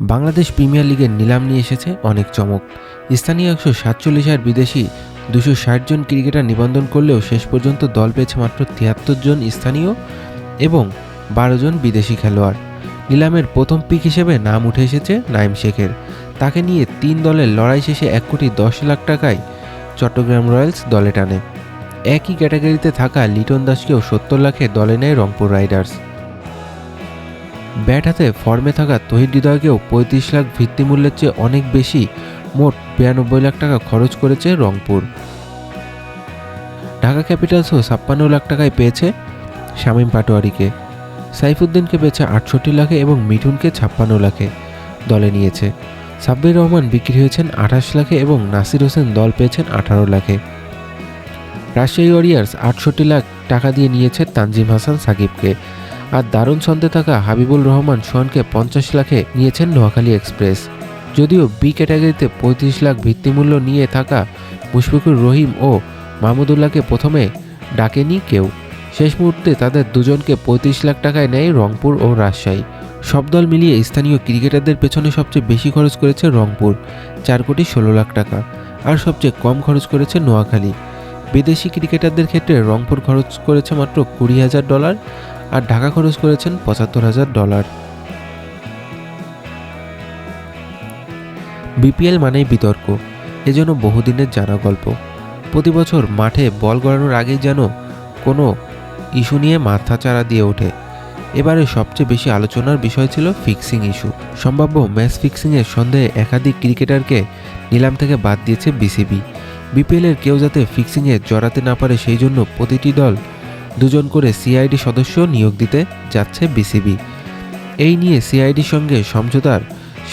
Bangladesh premier লিগের নিলাম নিয়ে এসেছে অনেক চমক। স্থানীয় একশো সাতচল্লিশ আর বিদেশি দুশো ষাট জন ক্রিকেটার নিবন্ধন করলেও শেষ পর্যন্ত দল পেয়েছে মাত্র তিয়াত্তর জন স্থানীয় এবং বারো জন বিদেশি খেলোয়াড়। নিলামের প্রথম পিক হিসেবে নাম উঠে এসেছে নাইম শেখের। তাকে নিয়ে তিন দলের লড়াই শেষে এক কোটি দশ লাখ টাকায় চট্টগ্রাম রয়্যালস দলে টানে। একই ক্যাটাগরিতে থাকা লিটন দাসকেও সত্তর লাখে দলে নেয় রংপুর রাইডার্স। ব্যাট হাতে ফর্মে থাকা তহিদ হৃদয়কেও পঁয়ত্রিশ লাখ ভিত্তিমূল্যের চেয়ে অনেক বেশি, মোট বিরানব্বই লাখ টাকা খরচ করেছে রংপুর। ঢাকা ক্যাপিটালসও ছাপ্পান্ন লাখ টাকায় পেয়েছে শামীম পাটোয়ারিকে। সাইফুদ্দিনকে পেয়েছে আটষট্টি লাখে এবং মিঠুনকে ছাপ্পান্ন লাখে দলে নিয়েছে। সাব্বির রহমান বিক্রি হয়েছেন আঠাশ লাখে এবং নাসির হোসেন দল পেয়েছেন আঠারো লাখে। রাজশাহী ওয়ারিয়ার্স আটষট্টি লাখ টাকা দিয়ে নিয়েছে তানজিম হাসান সাকিবকে। আর দারুণ ছন্দে থাকা হাবিবুল রহমান সোহানকে পঞ্চাশ লাখে নিয়েছেন নোয়াখালী এক্সপ্রেস। যদিও বি ক্যাটাগরিতে পঁয়ত্রিশ লাখ ভিত্তিমূল্য নিয়ে থাকা মুশফিকুর রহিম ও মাহমুদুল্লাহকে প্রথমে ডাকেনি কেউ। শেষ মুহূর্তে তাদের দুজনকে পঁয়ত্রিশ লাখ টাকায় নেয় রংপুর ও রাজশাহী। সব দল মিলিয়ে স্থানীয় ক্রিকেটারদের পেছনে সবচেয়ে বেশি খরচ করেছে রংপুর, চার কোটি ষোলো লাখ টাকা। আর সবচেয়ে কম খরচ করেছে নোয়াখালী। বিদেশি ক্রিকেটারদের ক্ষেত্রে রংপুর খরচ করেছে মাত্র কুড়ি হাজার ডলার আর ঢাকা খরচ করেছেন পঁচাত্তর হাজার ডলার। বিপিএল মানেই বিতর্ক এজন্য বহুদিনের জানা গল্প। প্রতি বছর মাঠে বল গড়ানোর আগেই যেন কোনো ইস্যু নিয়ে মাথাচাড়া দিয়ে ওঠে। এবারে সবচেয়ে বেশি আলোচনার বিষয় ছিল ফিক্সিং ইস্যু। সম্ভাব্য ম্যাচ ফিক্সিংয়ের সন্দেহে একাধিক ক্রিকেটারকে নিলাম থেকে বাদ দিয়েছে বিসিবি। বিপিএলের কেউ যাতে ফিক্সিংয়ে জড়াতে না পারে সেই জন্য প্রতিটি দল দুজন করে সিআইডি সদস্য নিয়োগ দিতে যাচ্ছে বিসিবি এই নিয়ে সিআইডির সঙ্গে সমঝোতার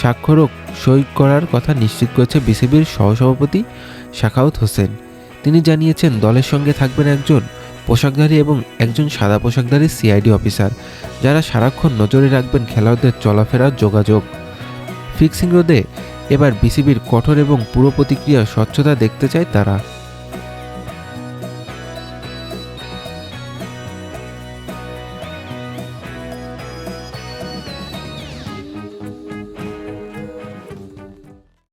স্বাক্ষরও সই করার কথা নিশ্চিত করেছে বিসিবির সহসভাপতি শাখাউত হোসেন। তিনি জানিয়েছেন, দলের সঙ্গে থাকবেন একজন পোশাকধারী এবং একজন সাদা পোশাকধারী সিআইডি অফিসার, যারা সারাক্ষণ নজরে রাখবেন খেলোয়াড়দের চলাফেরার যোগাযোগ। ফিক্সিং রোধে এবার বিসিবির কঠোর এবং পুরো প্রতিক্রিয়া স্বচ্ছতা দেখতে চায় তারা।